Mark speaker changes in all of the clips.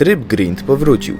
Speaker 1: Tryb grind powrócił.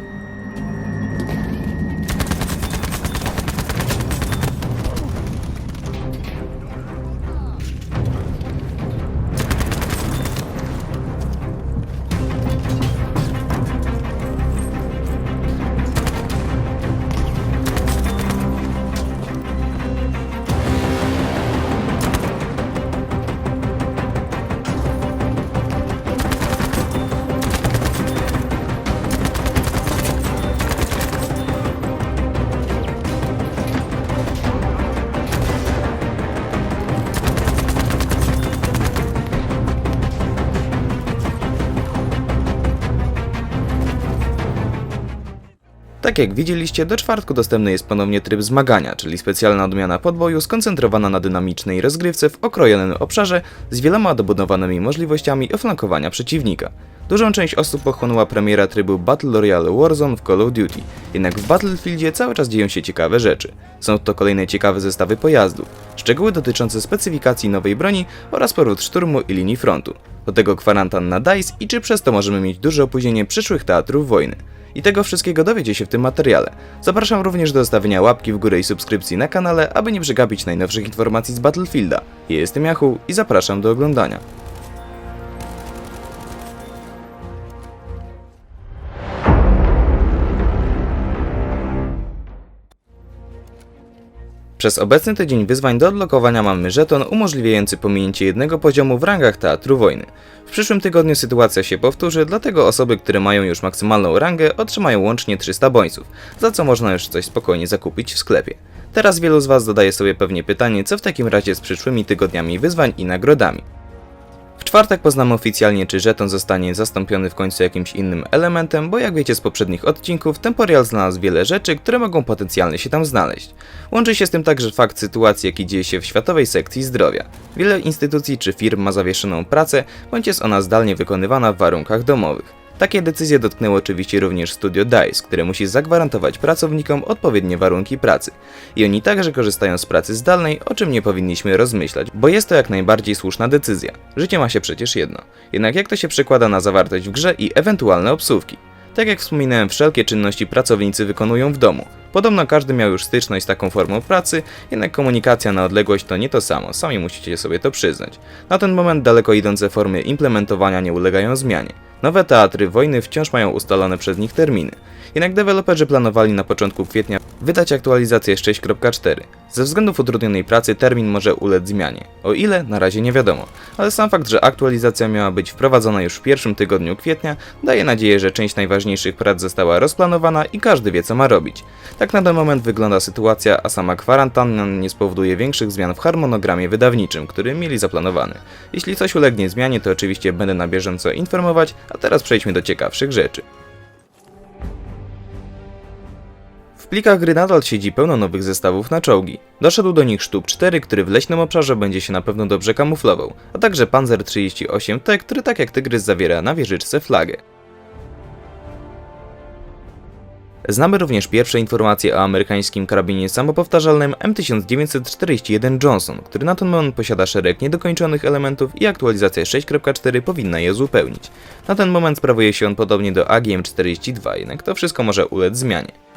Speaker 1: Tak jak widzieliście, do czwartku dostępny jest ponownie tryb zmagania, czyli specjalna odmiana podboju skoncentrowana na dynamicznej rozgrywce w okrojonym obszarze z wieloma dobudowanymi możliwościami oflankowania przeciwnika. Dużą część osób pochłonęła premiera trybu Battle Royale Warzone w Call of Duty, jednak w Battlefieldzie cały czas dzieją się ciekawe rzeczy. Są to kolejne ciekawe zestawy pojazdów, szczegóły dotyczące specyfikacji nowej broni oraz powrót szturmu i linii frontu. Do tego kwarantan na DICE i czy przez to możemy mieć duże opóźnienie przyszłych teatrów wojny. I tego wszystkiego dowiecie się w tym materiale. Zapraszam również do zostawienia łapki w górę i subskrypcji na kanale, aby nie przegapić najnowszych informacji z Battlefielda. Ja jestem Yahoo i zapraszam do oglądania. Przez obecny tydzień wyzwań do odblokowania mamy żeton umożliwiający pominięcie jednego poziomu w rangach Teatru Wojny. W przyszłym tygodniu sytuacja się powtórzy, dlatego osoby, które mają już maksymalną rangę otrzymają łącznie 300 bońców, za co można już coś spokojnie zakupić w sklepie. Teraz wielu z Was zadaje sobie pewnie pytanie, co w takim razie z przyszłymi tygodniami wyzwań i nagrodami. W czwartek poznamy oficjalnie, czy żeton zostanie zastąpiony w końcu jakimś innym elementem, bo jak wiecie z poprzednich odcinków, Temporial znalazł wiele rzeczy, które mogą potencjalnie się tam znaleźć. Łączy się z tym także fakt sytuacji, jaki dzieje się w światowej sekcji zdrowia. Wiele instytucji czy firm ma zawieszoną pracę, bądź jest ona zdalnie wykonywana w warunkach domowych. Takie decyzje dotknęły oczywiście również studio DICE, które musi zagwarantować pracownikom odpowiednie warunki pracy. I oni także korzystają z pracy zdalnej, o czym nie powinniśmy rozmyślać, bo jest to jak najbardziej słuszna decyzja. Życie ma się przecież jedno. Jednak jak to się przekłada na zawartość w grze i ewentualne obsówki? Tak jak wspominałem, wszelkie czynności pracownicy wykonują w domu. Podobno każdy miał już styczność z taką formą pracy, jednak komunikacja na odległość to nie to samo, sami musicie sobie to przyznać. Na ten moment daleko idące formy implementowania nie ulegają zmianie. Nowe teatry wojny wciąż mają ustalone przez nich terminy. Jednak deweloperzy planowali na początku kwietnia wydać aktualizację 6.4. Ze względów utrudnionej pracy termin może ulec zmianie. O ile, na razie nie wiadomo, ale sam fakt, że aktualizacja miała być wprowadzona już w pierwszym tygodniu kwietnia, daje nadzieję, że część najważniejszych prac została rozplanowana i każdy wie co ma robić. Tak na ten moment wygląda sytuacja, a sama kwarantanna nie spowoduje większych zmian w harmonogramie wydawniczym, który mieli zaplanowany. Jeśli coś ulegnie zmianie, to oczywiście będę na bieżąco informować, a teraz przejdźmy do ciekawszych rzeczy. Plikach gry nadal siedzi pełno nowych zestawów na czołgi. Doszedł do nich sztuk 4, który w leśnym obszarze będzie się na pewno dobrze kamuflował, a także Panzer 38T, który tak jak Tygrys zawiera na wieżyczce flagę. Znamy również pierwsze informacje o amerykańskim karabinie samopowtarzalnym M1941 Johnson, który na ten moment posiada szereg niedokończonych elementów i aktualizacja 6.4 powinna je uzupełnić. Na ten moment sprawuje się on podobnie do AGM-42, jednak to wszystko może ulec zmianie.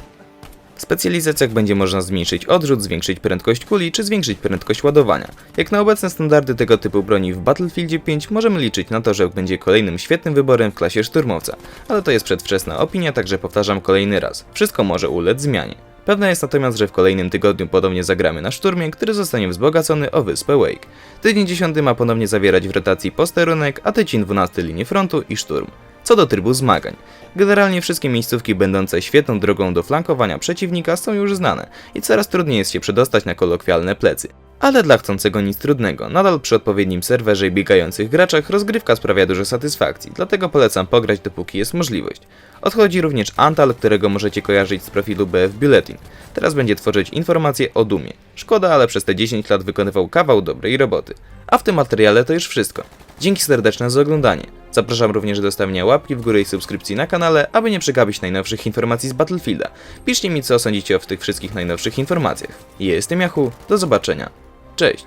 Speaker 1: Specjalizacjach będzie można zmniejszyć odrzut, zwiększyć prędkość kuli czy zwiększyć prędkość ładowania. Jak na obecne standardy tego typu broni w Battlefieldzie 5 możemy liczyć na to, że będzie kolejnym świetnym wyborem w klasie szturmowca, ale to jest przedwczesna opinia, także powtarzam kolejny raz. Wszystko może ulec zmianie. Pewne jest natomiast, że w kolejnym tygodniu ponownie zagramy na szturmie, który zostanie wzbogacony o wyspę Wake. Tydzień 10 ma ponownie zawierać w rotacji posterunek, a tydzień 12 linię frontu i szturm. Co do trybu zmagań. Generalnie wszystkie miejscówki będące świetną drogą do flankowania przeciwnika są już znane i coraz trudniej jest się przedostać na kolokwialne plecy. Ale dla chcącego nic trudnego, nadal przy odpowiednim serwerze i biegających graczach rozgrywka sprawia dużo satysfakcji, dlatego polecam pograć dopóki jest możliwość. Odchodzi również Antal, którego możecie kojarzyć z profilu BF Bulletin. Teraz będzie tworzyć informacje o Dumie. Szkoda, ale przez te 10 lat wykonywał kawał dobrej roboty. A w tym materiale to już wszystko. Dzięki serdeczne za oglądanie. Zapraszam również do stawienia łapki w górę i subskrypcji na kanale, aby nie przegapić najnowszych informacji z Battlefielda. Piszcie mi co sądzicie o tych wszystkich najnowszych informacjach. Ja jestem Yahoo, do zobaczenia. Cześć!